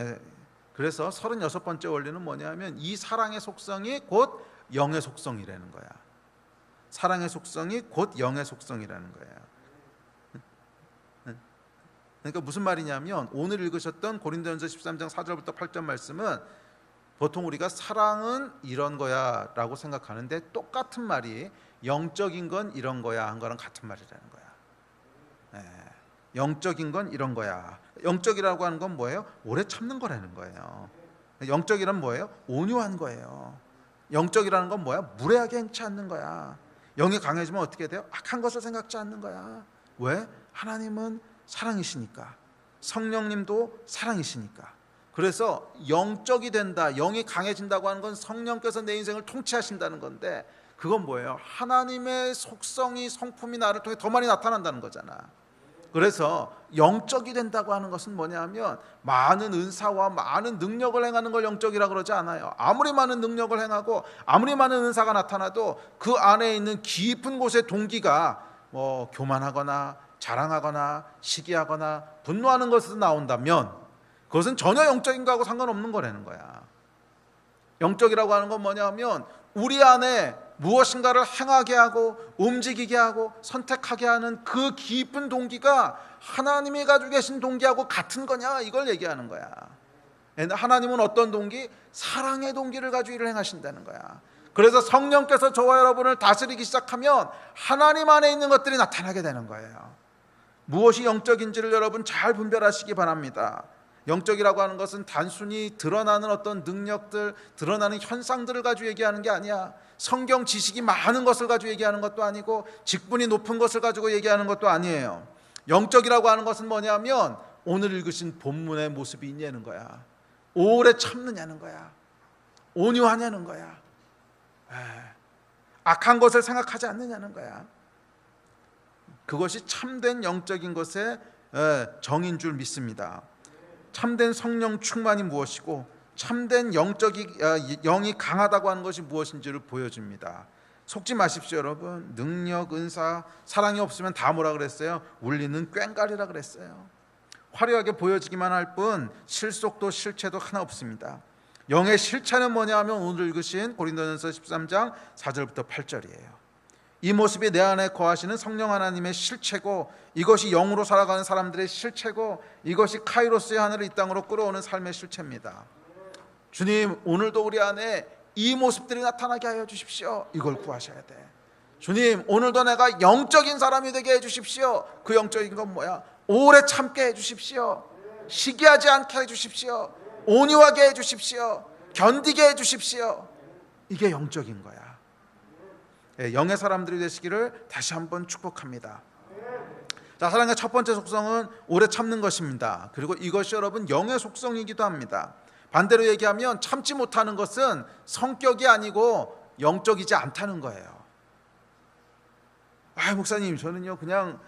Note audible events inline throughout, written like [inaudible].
예, 그래서 36번째 원리는 뭐냐면 이 사랑의 속성이 곧 영의 속성이라는 거야. 사랑의 속성이 곧 영의 속성이라는 거예요. 그러니까 무슨 말이냐면 오늘 읽으셨던 고린도전서 13장 4절부터 8절 말씀은 보통 우리가 사랑은 이런 거야라고 생각하는데 똑같은 말이 영적인 건 이런 거야 한 거랑 같은 말이라는 거야. 네. 영적인 건 이런 거야. 영적이라고 하는 건 뭐예요? 오래 참는 거라는 거예요. 영적이란 뭐예요? 온유한 거예요. 영적이라는 건 뭐야? 무례하게 행치 않는 거야. 영이 강해지면 어떻게 돼요? 악한 것을 생각지 않는 거야. 왜? 하나님은 사랑이시니까. 성령님도 사랑이시니까. 그래서 영적이 된다, 영이 강해진다고 하는 건 성령께서 내 인생을 통치하신다는 건데 그건 뭐예요? 하나님의 속성이 성품이 나를 통해 더 많이 나타난다는 거잖아. 그래서 영적이 된다고 하는 것은 뭐냐면 많은 은사와 많은 능력을 행하는 걸 영적이라 그러지 않아요. 아무리 많은 능력을 행하고 아무리 많은 은사가 나타나도 그 안에 있는 깊은 곳의 동기가 뭐 교만하거나 자랑하거나 시기하거나 분노하는 것에서 나온다면 그것은 전혀 영적인 거하고 상관없는 거라는 거야. 영적이라고 하는 건 뭐냐면 우리 안에 무엇인가를 행하게 하고 움직이게 하고 선택하게 하는 그 깊은 동기가 하나님이 가지고 계신 동기하고 같은 거냐 이걸 얘기하는 거야. 하나님은 어떤 동기? 사랑의 동기를 가지고 일을 행하신다는 거야. 그래서 성령께서 저와 여러분을 다스리기 시작하면 하나님 안에 있는 것들이 나타나게 되는 거예요. 무엇이 영적인지를 여러분 잘 분별하시기 바랍니다. 영적이라고 하는 것은 단순히 드러나는 어떤 능력들, 드러나는 현상들을 가지고 얘기하는 게 아니야. 성경 지식이 많은 것을 가지고 얘기하는 것도 아니고 직분이 높은 것을 가지고 얘기하는 것도 아니에요. 영적이라고 하는 것은 뭐냐면 오늘 읽으신 본문의 모습이 있냐는 거야. 오래 참느냐는 거야. 온유하냐는 거야. 에, 악한 것을 생각하지 않느냐는 거야. 그것이 참된 영적인 것의 정인 줄 믿습니다. 참된 성령 충만이 무엇이고 참된 영적이 영이 강하다고 하는 것이 무엇인지를 보여줍니다. 속지 마십시오, 여러분. 능력, 은사, 사랑이 없으면 다 뭐라 그랬어요? 울리는 꽹가리라 그랬어요. 화려하게 보여지기만 할 뿐 실속도 실체도 하나 없습니다. 영의 실체는 뭐냐 하면 오늘 읽으신 고린도전서 13장 4절부터 8절이에요. 이 모습이 내 안에 거하시는 성령 하나님의 실체고 이것이 영으로 살아가는 사람들의 실체고 이것이 카이로스의 하늘을 이 땅으로 끌어오는 삶의 실체입니다. 주님 오늘도 우리 안에 이 모습들이 나타나게 하여 주십시오. 이걸 구하셔야 돼. 주님 오늘도 내가 영적인 사람이 되게 해 주십시오. 그 영적인 건 뭐야? 오래 참게 해 주십시오. 시기하지 않게 해 주십시오. 온유하게 해 주십시오. 견디게 해 주십시오. 이게 영적인 거야. 예, 영의 사람들이 되시기를 다시 한번 축복합니다. 자, 사랑의 첫 번째 속성은 오래 참는 것입니다. 그리고 이것이 여러분 영의 속성이기도 합니다. 반대로 얘기하면 참지 못하는 것은 성격이 아니고 영적이지 않다는 거예요. 아, 목사님, 저는요 그냥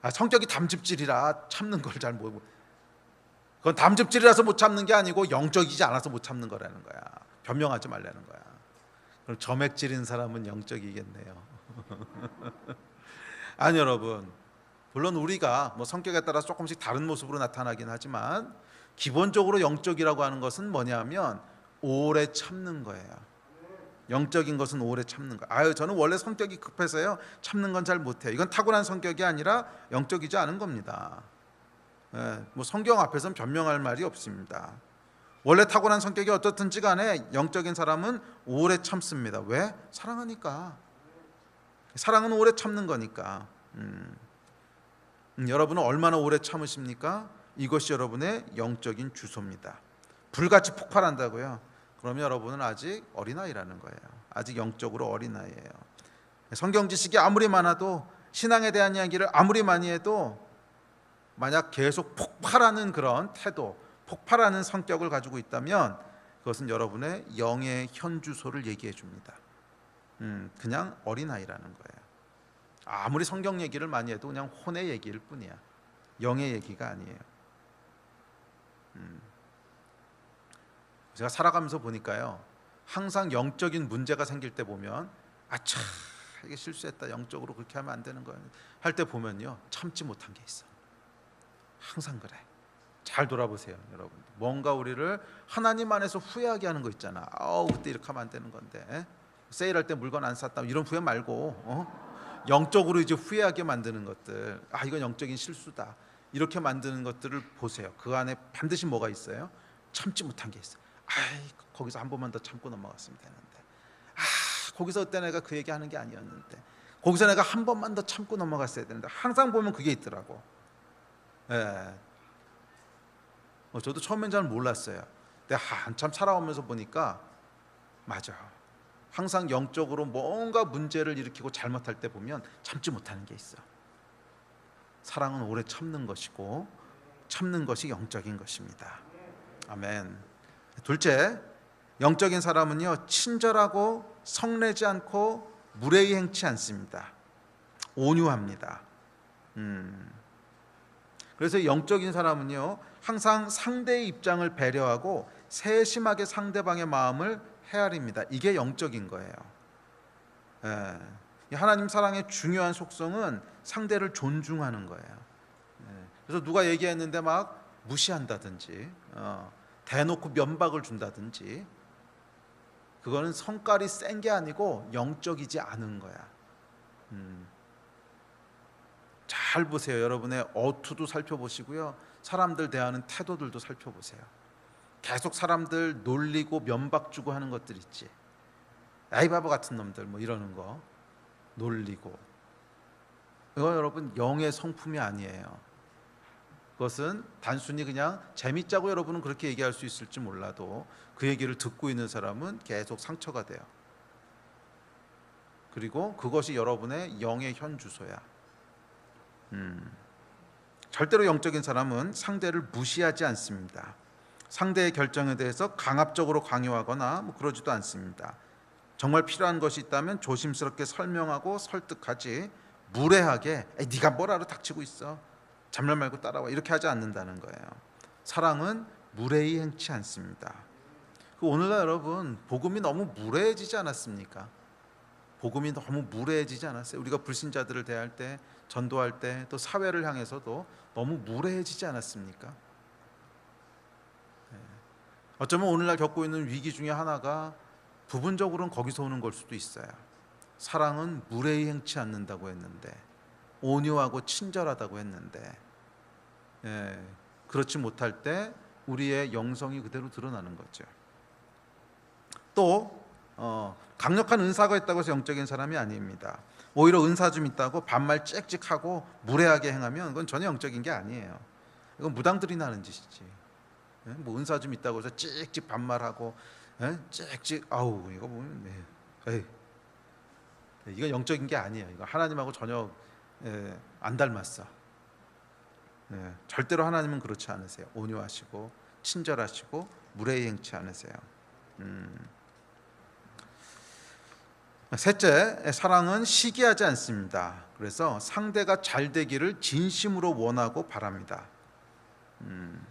아, 성격이 담즙질이라 참는 걸 잘 모르고 그건 담즙질이라서 못 참는 게 아니고 영적이지 않아서 못 참는 거라는 거야. 변명하지 말라는 거야. 그럼 점액질인 사람은 영적이겠네요. [laughs] 아니 여러분, 물론 우리가 뭐 성격에 따라 조금씩 다른 모습으로 나타나긴 하지만 기본적으로 영적이라고 하는 것은 뭐냐면 오래 참는 거예요. 영적인 것은 오래 참는 거. 아유, 저는 원래 성격이 급해서요. 참는 건 잘 못해요. 이건 타고난 성격이 아니라 영적이지 않은 겁니다. 예, 뭐 성경 앞에서는 변명할 말이 없습니다. 원래 타고난 성격이 어떻든지 간에 영적인 사람은 오래 참습니다. 왜? 사랑하니까. 사랑은 오래 참는 거니까. 음. 음, 여러분은 얼마나 오래 참으십니까? 이것이 여러분의 영적인 주소입니다. 불같이 폭발한다고요. 그러면 여러분은 아직 어린아이라는 거예요. 아직 영적으로 어린아이예요. 성경 지식이 아무리 많아도 신앙에 대한 이야기를 아무리 많이 해도 만약 계속 폭발하는 그런 태도, 폭발하는 성격을 가지고 있다면 그것은 여러분의 영의 현주소를 얘기해 줍니다. 음, 그냥 어린아이라는 거예요. 아무리 성경 얘기를 많이 해도 그냥 혼의 얘기일 뿐이야. 영의 얘기가 아니에요. 음. 제가 살아가면서 보니까요. 항상 영적인 문제가 생길 때 보면 아차 이게 실수했다 영적으로 그렇게 하면 안 되는 거야 할때 보면요 참지 못한 게 있어 항상 그래 잘 돌아보세요, 여러분. 뭔가 우리를 하나님 안에서 후회하게 하는 거 있잖아. 아우 그때 이렇게 하면 안 되는 건데. 에? 세일할 때 물건 안 샀다 이런 후회 말고 어? 영적으로 이제 후회하게 만드는 것들. 아 이건 영적인 실수다. 이렇게 만드는 것들을 보세요. 그 안에 반드시 뭐가 있어요? 참지 못한 게 있어. 아이 거기서 한 번만 더 참고 넘어갔으면 되는데. 아 거기서 그때 내가 그 얘기 하는 게 아니었는데. 거기서 내가 한 번만 더 참고 넘어갔어야 되는데 항상 보면 그게 있더라고. 예. 어, 저도 처음엔 잘 몰랐어요. 근데 한참 살아오면서 보니까 맞아. 항상 영적으로 뭔가 문제를 일으키고 잘못할 때 보면 참지 못하는 게 있어. 사랑은 오래 참는 것이고 참는 것이 영적인 것입니다. 아멘. 둘째, 영적인 사람은요 친절하고 성내지 않고 무례히 행치 않습니다. 온유합니다. 음. 그래서 영적인 사람은요 항상 상대의 입장을 배려하고 세심하게 상대방의 마음을 헤아립니다. 이게 영적인 거예요. 예. 이 하나님 사랑의 중요한 속성은 상대를 존중하는 거예요. 예. 그래서 누가 얘기했는데 막 무시한다든지 어, 대놓고 면박을 준다든지 그거는 성깔이 센 게 아니고 영적이지 않은 거야. 음. 잘 보세요. 여러분의 어투도 살펴보시고요. 사람들 대하는 태도들도 살펴보세요. 계속 사람들 놀리고 면박 주고 하는 것들 있지. 아이 바보 같은 놈들 뭐 이러는 거 놀리고. 이건 여러분 영의 성품이 아니에요. 그것은 단순히 그냥 재밌자고 여러분은 그렇게 얘기할 수 있을지 몰라도 그 얘기를 듣고 있는 사람은 계속 상처가 돼요. 그리고 그것이 여러분의 영의 현 주소야. 음. 절대로 영적인 사람은 상대를 무시하지 않습니다. 상대의 결정에 대해서 강압적으로 강요하거나 뭐 그러지도 않습니다. 정말 필요한 것이 있다면 조심스럽게 설명하고 설득하지 무례하게 네가 뭘 알아 닥치고 있어 잡말 말고 따라와 이렇게 하지 않는다는 거예요. 사랑은 무례히 행치 않습니다. 그 오늘날 여러분 복음이 너무 무례해지지 않았습니까? 복음이 너무 무례해지지 않았어요. 우리가 불신자들을 대할 때, 전도할 때, 또 사회를 향해서도 너무 무례해지지 않았습니까? 네. 어쩌면 오늘날 겪고 있는 위기 중에 하나가 부분적으로는 거기서 오는 걸 수도 있어요. 사랑은 무례히 행치 않는다고 했는데, 온유하고 친절하다고 했는데, 예, 그렇지 못할 때 우리의 영성이 그대로 드러나는 거죠. 또 어, 강력한 은사가 있다고 해서 영적인 사람이 아닙니다. 오히려 은사 좀 있다고 반말 짹짹하고 무례하게 행하면 그건 전혀 영적인 게 아니에요. 이건 무당들이 하는 짓이지. 예? 뭐 은사 좀 있다고 해서 찍찍 반말하고 예? 찍찍 아우 이거 보면 네. 에이. 이건 영적인 게 아니에요. 이거 하나님하고 전혀 예, 안 닮았어. 예, 절대로 하나님은 그렇지 않으세요. 온유하시고 친절하시고 무례히 행치 않으세요. 음. 셋째, 사랑은 시기하지 않습니다. 그래서 상대가 잘 되기를 진심으로 원하고 바랍니다. 음.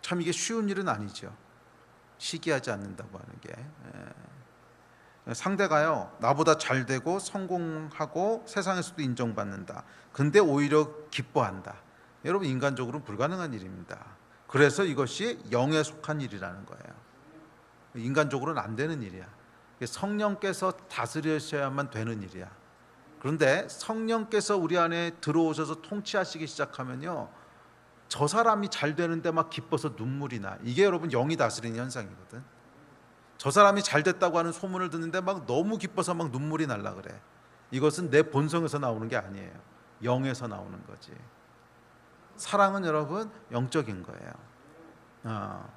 참 이게 쉬운 일은 아니죠. 시기하지 않는다고 하는 게 예. 상대가요 나보다 잘 되고 성공하고 세상에서도 인정받는다. 근데 오히려 기뻐한다. 여러분 인간적으로는 불가능한 일입니다. 그래서 이것이 영에 속한 일이라는 거예요. 인간적으로는 안 되는 일이야. 성령께서 다스리셔야만 되는 일이야. 그런데 성령께서 우리 안에 들어오셔서 통치하시기 시작하면요. 저 사람이 잘 되는데 막 기뻐서 눈물이 나. 이게 여러분 영이 다스리는 현상이거든. 저 사람이 잘 됐다고 하는 소문을 듣는데 막 너무 기뻐서 막 눈물이 날라 그래. 이것은 내 본성에서 나오는 게 아니에요. 영에서 나오는 거지. 사랑은 여러분 영적인 거예요. 어,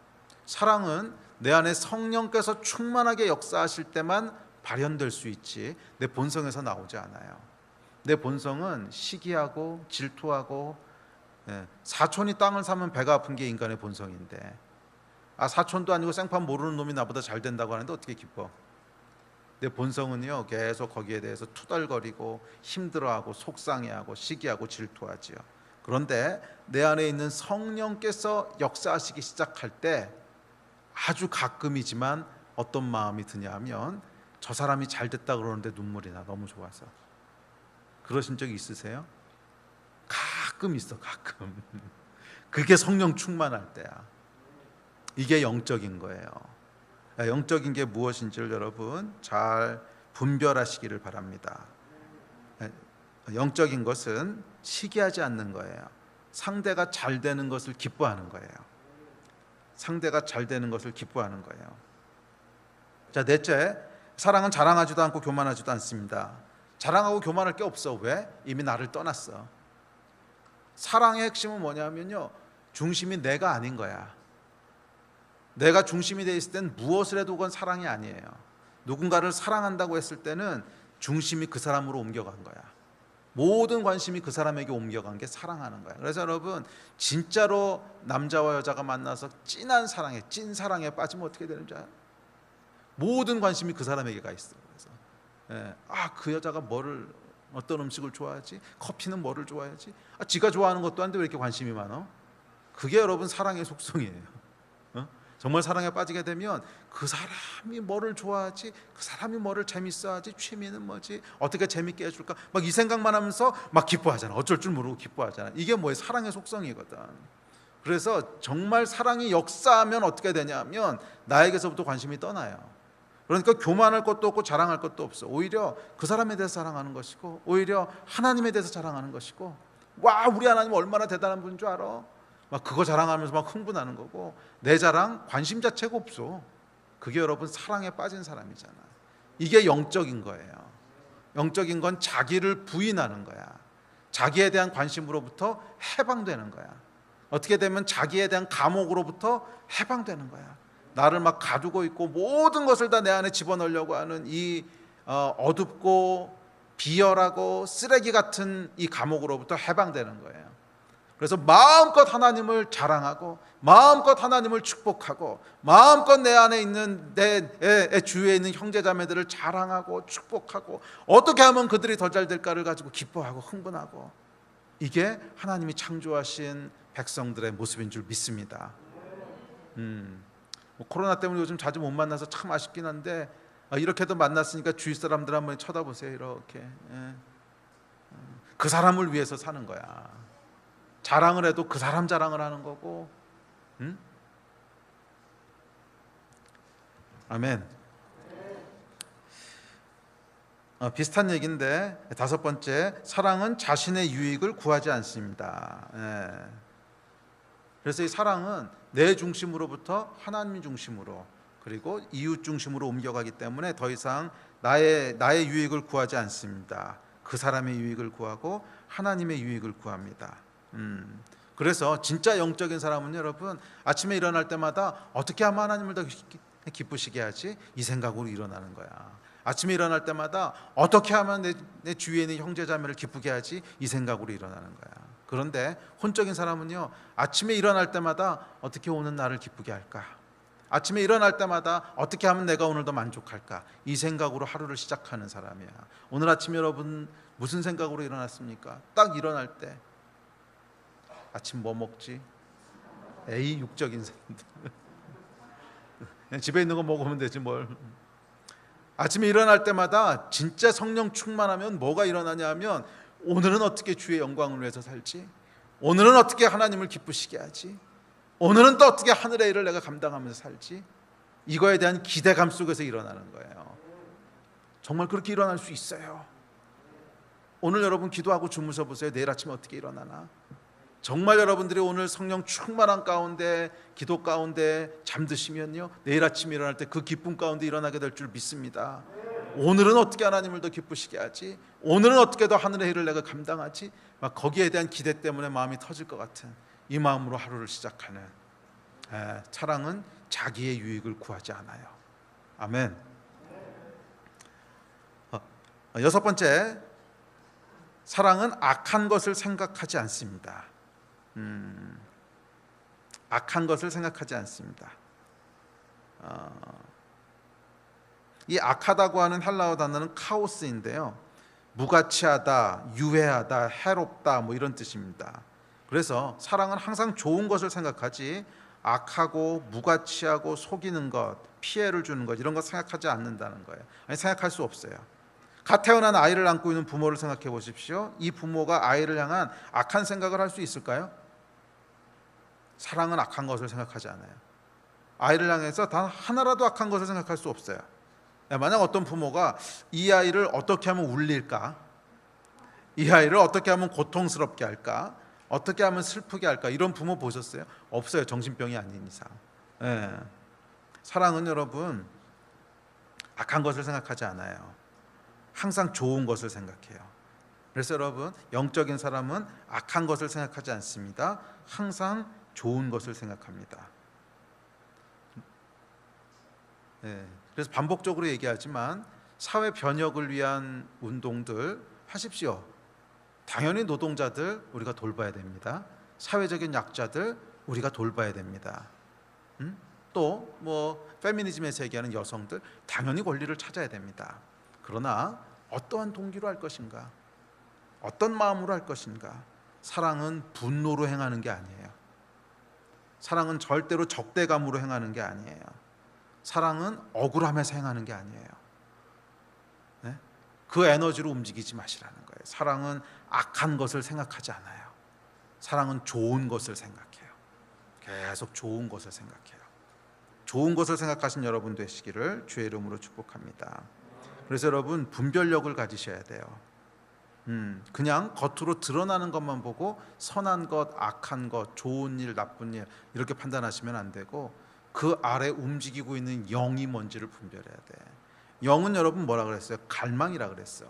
사랑은 내 안에 성령께서 충만하게 역사하실 때만 발현될 수 있지 내 본성에서 나오지 않아요. 내 본성은 시기하고 질투하고 예, 사촌이 땅을 사면 배가 아픈 게 인간의 본성인데 아 사촌도 아니고 생판 모르는 놈이 나보다 잘 된다고 하는데 어떻게 기뻐? 내 본성은요 계속 거기에 대해서 투덜거리고 힘들어하고 속상해하고 시기하고 질투하지요. 그런데 내 안에 있는 성령께서 역사하시기 시작할 때 아주 가끔이지만 어떤 마음이 드냐면 저 사람이 잘 됐다 그러는데 눈물이 나 너무 좋아서 그러신 적 있으세요? 가끔 있어, 가끔. [laughs] 그게 성령 충만할 때야. 이게 영적인 거예요. 영적인 게 무엇인지를 여러분 잘 분별하시기를 바랍니다. 영적인 것은 시기하지 않는 거예요. 상대가 잘 되는 것을 기뻐하는 거예요. 상대가 잘 되는 것을 기뻐하는 거예요. 자, 넷째, 사랑은 자랑하지도 않고 교만하지도 않습니다. 자랑하고 교만할 게 없어. 왜? 이미 나를 떠났어. 사랑의 핵심은 뭐냐면요. 중심이 내가 아닌 거야. 내가 중심이 돼 있을 땐 무엇을 해도 그건 사랑이 아니에요. 누군가를 사랑한다고 했을 때는 중심이 그 사람으로 옮겨간 거야. 모든 관심이 그 사람에게 옮겨간 게 사랑하는 거야. 그래서 여러분 진짜로 남자와 여자가 만나서 찐한 사랑에 찐 사랑에 빠지면 어떻게 되는지 알아요? 모든 관심이 그 사람에게 가 있어. 그래서 예, 아그 여자가 뭐를 어떤 음식을 좋아하지? 커피는 뭐를 좋아하지? 아 지가 좋아하는 것도 한데 왜 이렇게 관심이 많아? 그게 여러분 사랑의 속성이에요. 어? 정말 사랑에 빠지게 되면 그 사람이 뭐를 좋아하지, 그 사람이 뭐를 재밌어하지, 취미는 뭐지, 어떻게 재밌게 해줄까, 막 이 생각만 하면서 막 기뻐하잖아. 어쩔 줄 모르고 기뻐하잖아. 이게 뭐예요? 사랑의 속성이거든. 그래서 정말 사랑이 역사하면 어떻게 되냐면 나에게서부터 관심이 떠나요. 그러니까 교만할 것도 없고 자랑할 것도 없어. 오히려 그 사람에 대해서 자랑하는 것이고, 오히려 하나님에 대해서 자랑하는 것이고, 와 우리 하나님 얼마나 대단한 분인 줄 알아? 막 그거 자랑하면서 막 흥분하는 거고 내 자랑 관심 자체가 없어. 그게 여러분 사랑에 빠진 사람이잖아. 이게 영적인 거예요. 영적인 건 자기를 부인하는 거야. 자기에 대한 관심으로부터 해방되는 거야. 어떻게 되면 자기에 대한 감옥으로부터 해방되는 거야. 나를 막 가두고 있고 모든 것을 다 내 안에 집어넣으려고 하는 이 어, 어둡고 비열하고 쓰레기 같은 이 감옥으로부터 해방되는 거예요. 그래서 마음껏 하나님을 자랑하고 마음껏 하나님을 축복하고 마음껏 내 안에 있는 내, 내 주위에 있는 형제자매들을 자랑하고 축복하고 어떻게 하면 그들이 더 잘 될까를 가지고 기뻐하고 흥분하고 이게 하나님이 창조하신 백성들의 모습인 줄 믿습니다. 음, 뭐 코로나 때문에 요즘 자주 못 만나서 참 아쉽긴 한데 아, 이렇게도 만났으니까 주위 사람들 한번 쳐다보세요. 이렇게 예. 그 사람을 위해서 사는 거야. 자랑을 해도 그 사람 자랑을 하는 거고, 응? 아멘. 어, 비슷한 얘기인데 다섯 번째 사랑은 자신의 유익을 구하지 않습니다. 예. 그래서 이 사랑은 내 중심으로부터 하나님 중심으로 그리고 이웃 중심으로 옮겨가기 때문에 더 이상 나의 나의 유익을 구하지 않습니다. 그 사람의 유익을 구하고 하나님의 유익을 구합니다. 음. 그래서 진짜 영적인 사람은 여러분 아침에 일어날 때마다 어떻게 하면 하나님을 더 기쁘시게 하지 이 생각으로 일어나는 거야. 아침에 일어날 때마다 어떻게 하면 내, 내 주위에 있는 형제자매를 기쁘게 하지 이 생각으로 일어나는 거야. 그런데 혼적인 사람은요 아침에 일어날 때마다 어떻게 오는 나를 기쁘게 할까? 아침에 일어날 때마다 어떻게 하면 내가 오늘 더 만족할까? 이 생각으로 하루를 시작하는 사람이야. 오늘 아침 여러분 무슨 생각으로 일어났습니까? 딱 일어날 때 아침 뭐 먹지? 에이 육적인 사람들. 집에 있는 거 먹으면 되지 뭘. 아침에 일어날 때마다 진짜 성령 충만하면 뭐가 일어나냐면 오늘은 어떻게 주의 영광을 위해서 살지? 오늘은 어떻게 하나님을 기쁘시게 하지? 오늘은 또 어떻게 하늘의 일을 내가 감당하면서 살지? 이거에 대한 기대감 속에서 일어나는 거예요. 정말 그렇게 일어날 수 있어요. 오늘 여러분 기도하고 주무셔 보세요. 내일 아침에 어떻게 일어나나? 정말 여러분들이 오늘 성령 충만한 가운데 기도 가운데 잠드시면요 내일 아침 일어날 때 그 기쁨 가운데 일어나게 될 줄 믿습니다. 오늘은 어떻게 하나님을 더 기쁘시게 하지? 오늘은 어떻게 더 하늘의 일을 내가 감당하지? 막 거기에 대한 기대 때문에 마음이 터질 것 같은 이 마음으로 하루를 시작하는 에, 사랑은 자기의 유익을 구하지 않아요. 아멘. 어, 여섯 번째 사랑은 악한 것을 생각하지 않습니다. 음, 악한 것을 생각하지 않습니다. 어, 이 악하다고 하는 헬라어 단어는 카오스인데요. 무가치하다, 유해하다, 해롭다 뭐 이런 뜻입니다. 그래서 사랑은 항상 좋은 것을 생각하지 악하고 무가치하고 속이는 것, 피해를 주는 것 이런 것 생각하지 않는다는 거예요. 아니 생각할 수 없어요. 갓 태어난 아이를 안고 있는 부모를 생각해 보십시오. 이 부모가 아이를 향한 악한 생각을 할 수 있을까요? 사랑은 악한 것을 생각하지 않아요. 아이를 향해서 단 하나라도 악한 것을 생각할 수 없어요. 네, 만약 어떤 부모가 이 아이를 어떻게 하면 울릴까? 이 아이를 어떻게 하면 고통스럽게 할까? 어떻게 하면 슬프게 할까? 이런 부모 보셨어요? 없어요. 정신병이 아닌 이상. 예. 사랑은 여러분 악한 것을 생각하지 않아요. 항상 좋은 것을 생각해요. 그래서 여러분 영적인 사람은 악한 것을 생각하지 않습니다. 항상 좋은 것을 생각합니다. 네, 그래서 반복적으로 얘기하지만 사회 변혁을 위한 운동들 하십시오. 당연히 노동자들 우리가 돌봐야 됩니다. 사회적인 약자들 우리가 돌봐야 됩니다. 음? 또뭐 페미니즘에서 얘기하는 여성들 당연히 권리를 찾아야 됩니다. 그러나 어떠한 동기로 할 것인가? 어떤 마음으로 할 것인가? 사랑은 분노로 행하는 게 아니에요. 사랑은 절대로 적대감으로 행하는 게 아니에요. 사랑은 억울함에서 행하는 게 아니에요. 네? 그 에너지로 움직이지 마시라는 거예요. 사랑은 악한 것을 생각하지 않아요. 사랑은 좋은 것을 생각해요. 계속 좋은 것을 생각해요. 좋은 것을 생각하신 여러분 되시기를 주의 이름으로 축복합니다. 그래서 여러분 분별력을 가지셔야 돼요. 음, 그냥 겉으로 드러나는 것만 보고 선한 것, 악한 것, 좋은 일, 나쁜 일 이렇게 판단하시면 안 되고 그 아래 움직이고 있는 영이 뭔지를 분별해야 돼. 영은 여러분 뭐라 그랬어요? 갈망이라 그랬어.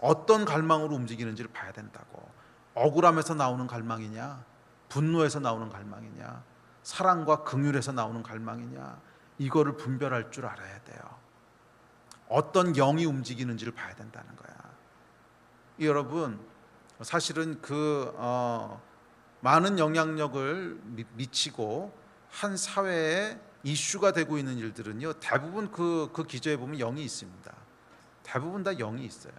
어떤 갈망으로 움직이는지를 봐야 된다고. 억울함에서 나오는 갈망이냐? 분노에서 나오는 갈망이냐? 사랑과 긍휼에서 나오는 갈망이냐? 이거를 분별할 줄 알아야 돼요. 어떤 영이 움직이는지를 봐야 된다는 거야. 여러분 사실은 그 어, 많은 영향력을 미, 치고한 사회에 이슈가 되고 있는 일들은요 대부분 그, 그 기저에 보면 영이 있습니다. 대부분 다 영이 있어요.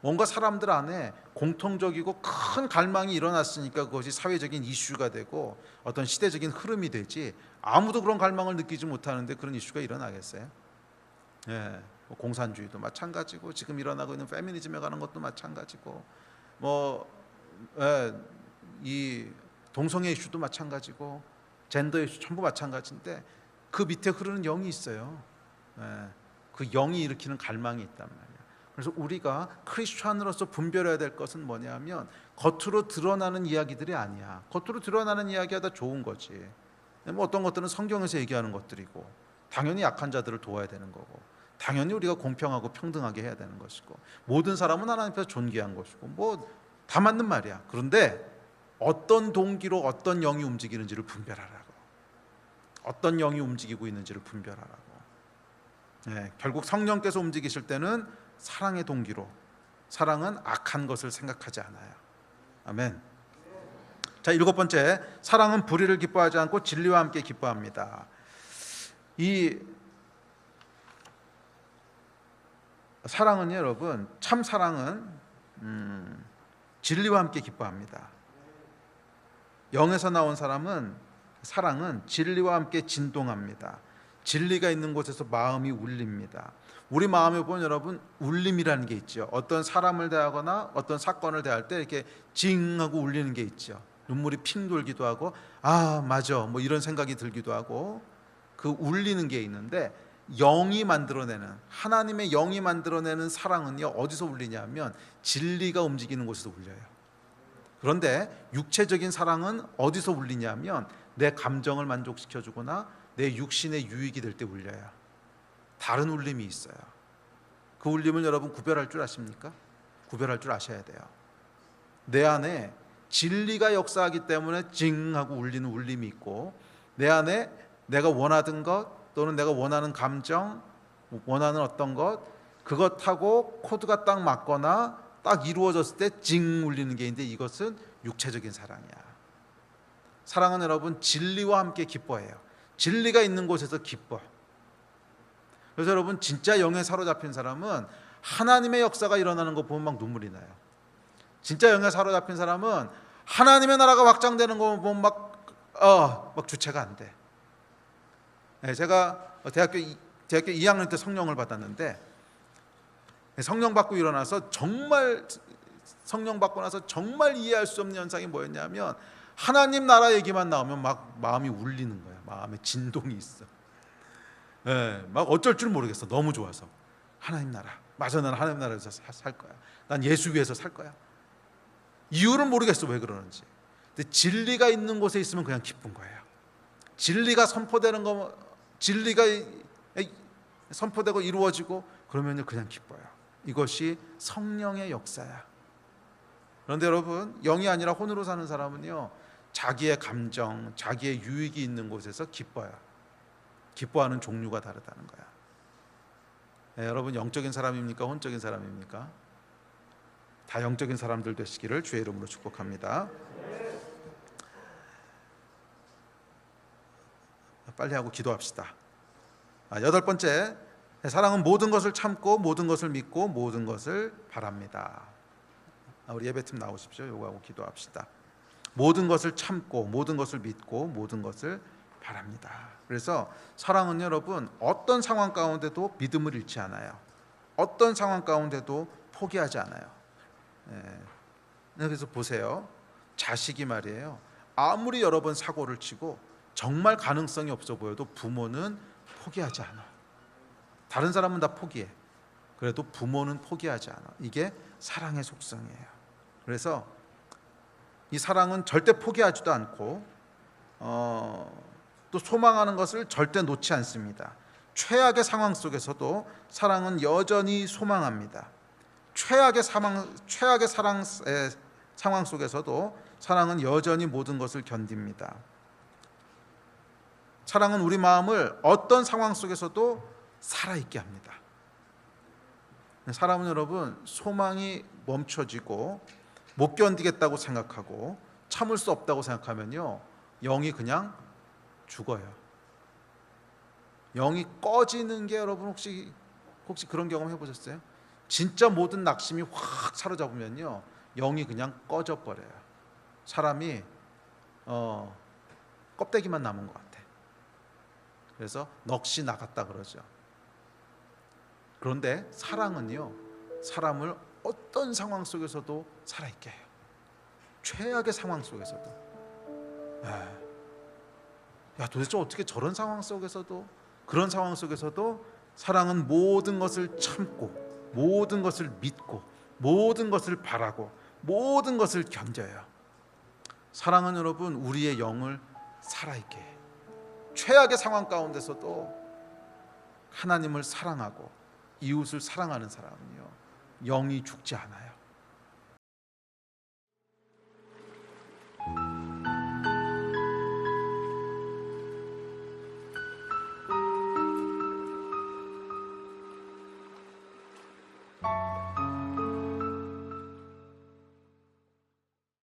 뭔가 사람들 안에 공통적이고 큰 갈망이 일어났으니까 그것이 사회적인 이슈가 되고 어떤 시대적인 흐름이 되지 아무도 그런 갈망을 느끼지 못하는데 그런 이슈가 일어나겠어요? 예, 뭐 공산주의도 마찬가지고 지금 일어나고 있는 페미니즘에 관한 것도 마찬가지고 뭐이 예, 동성애 이슈도 마찬가지고 젠더 이슈 전부 마찬가지인데 그 밑에 흐르는 영이 있어요. 예, 그 영이 일으키는 갈망이 있단 말이에요. 그래서 우리가 크리스천으로서 분별해야 될 것은 뭐냐면 겉으로 드러나는 이야기들이 아니야. 겉으로 드러나는 이야기가 다 좋은 거지. 뭐 어떤 것들은 성경에서 얘기하는 것들이고 당연히 약한 자들을 도와야 되는 거고 당연히 우리가 공평하고 평등하게 해야 되는 것이고 모든 사람은 하나님 앞에서 존귀한 것이고 뭐 다 맞는 말이야. 그런데 어떤 동기로 어떤 영이 움직이는지를 분별하라고. 어떤 영이 움직이고 있는지를 분별하라고. 네, 결국 성령께서 움직이실 때는 사랑의 동기로 사랑은 악한 것을 생각하지 않아요. 아멘. 자, 일곱 번째. 사랑은 불의를 기뻐하지 않고 진리와 함께 기뻐합니다. 이 사랑은 여러분 참 사랑은 음, 진리와 함께 기뻐합니다. 영에서 나온 사람은 사랑은 진리와 함께 진동합니다. 진리가 있는 곳에서 마음이 울립니다. 우리 마음에 보면 여러분 울림이라는 게 있죠. 어떤 사람을 대하거나 어떤 사건을 대할 때 이렇게 징하고 울리는 게 있죠. 눈물이 핑 돌기도 하고 아 맞아 뭐 이런 생각이 들기도 하고 그 울리는 게 있는데 영이 만들어내는 하나님의 영이 만들어내는 사랑은요 어디서 울리냐면 진리가 움직이는 곳에서 울려요. 그런데 육체적인 사랑은 어디서 울리냐면 내 감정을 만족시켜 주거나 내 육신의 유익이 될 때 울려요. 다른 울림이 있어요. 그 울림을 여러분 구별할 줄 아십니까? 구별할 줄 아셔야 돼요. 내 안에 진리가 역사하기 때문에 징 하고 울리는 울림이 있고 내 안에 내가 원하던 것 또는 내가 원하는 감정, 원하는 어떤 것 그것하고 코드가 딱 맞거나 딱 이루어졌을 때 징 울리는 게 있는데 이것은 육체적인 사랑이야. 사랑은 여러분 진리와 함께 기뻐해요. 진리가 있는 곳에서 기뻐. 그래서 여러분 진짜 영에 사로잡힌 사람은 하나님의 역사가 일어나는 거 보면 막 눈물이 나요. 진짜 영에 사로잡힌 사람은 하나님의 나라가 확장되는 거 보면 막, 어, 막 주체가 안 돼. 네, 제가 대학교, 대학교 2학년 때 성령을 받았는데 성령 받고 일어나서 정말 성령 받고 나서 정말 이해할 수 없는 현상이 뭐였냐면 하나님 나라 얘기만 나오면 막 마음이 울리는 거야. 마음에 진동이 있어. 예, 막 어쩔 줄 모르겠어. 너무 좋아서 하나님 나라. 맞아, 난 하나님 나라에서 사- 살 거야. 난 예수 위해서 살 거야. 이유는 모르겠어 왜 그러는지. 근데 진리가 있는 곳에 있으면 그냥 기쁜 거예요. 진리가 선포되는 거, 진리가 선포되고 이루어지고 그러면요 그냥 기뻐요. 이것이 성령의 역사야. 그런데 여러분 영이 아니라 혼으로 사는 사람은요 자기의 감정, 자기의 유익이 있는 곳에서 기뻐요. 기뻐하는 종류가 다르다는 거야. 네, 여러분 영적인 사람입니까? 혼적인 사람입니까? 다 영적인 사람들 되시기를 주의 이름으로 축복합니다. 빨리 하고 기도합시다. 아, 여덟 번째, 사랑은 모든 것을 참고 모든 것을 믿고 모든 것을 바랍니다. 아, 우리 예배팀 나오십시오. 요거하고 기도합시다. 모든 것을 참고 모든 것을 믿고 모든 것을 바랍니다. 그래서 사랑은 여러분 어떤 상황 가운데도 믿음을 잃지 않아요. 어떤 상황 가운데도 포기하지 않아요. 예. 그래서 보세요. 자식이 말이에요. 아무리 여러 번 사고를 치고 정말 가능성이 없어 보여도 부모는 포기하지 않아. 다른 사람은 다 포기해. 그래도 부모는 포기하지 않아. 이게 사랑의 속성이에요. 그래서 이 사랑은 절대 포기하지도 않고 어, 또 소망하는 것을 절대 놓지 않습니다. 최악의 상황 속에서도 사랑은 여전히 소망합니다. 최악의 사망, 최악의 사랑 에, 상황 속에서도 사랑은 여전히 모든 것을 견딥니다. 사랑은 우리 마음을 어떤 상황 속에서도 살아있게 합니다. 사람은 여러분 소망이 멈춰지고 못 견디겠다고 생각하고 참을 수 없다고 생각하면요 영이 그냥 죽어요. 영이 꺼지는 게 여러분 혹시 혹시 그런 경험 해보셨어요? 진짜 모든 낙심이 확 사로잡으면요 영이 그냥 꺼져 버려요. 사람이 어, 껍데기만 남은 것. 그래서 넋이 나갔다 그러죠. 그런데 사랑은요 사람을 어떤 상황 속에서도 살아있게 해요. 최악의 상황 속에서도. 에. 야 도대체 어떻게 저런 상황 속에서도 그런 상황 속에서도 사랑은 모든 것을 참고 모든 것을 믿고 모든 것을 바라고 모든 것을 견뎌요. 사랑은 여러분 우리의 영을 살아있게 해요. 최악의 상황 가운데서도 하나님을 사랑하고 이웃을 사랑하는 사람은요 영이 죽지 않아요.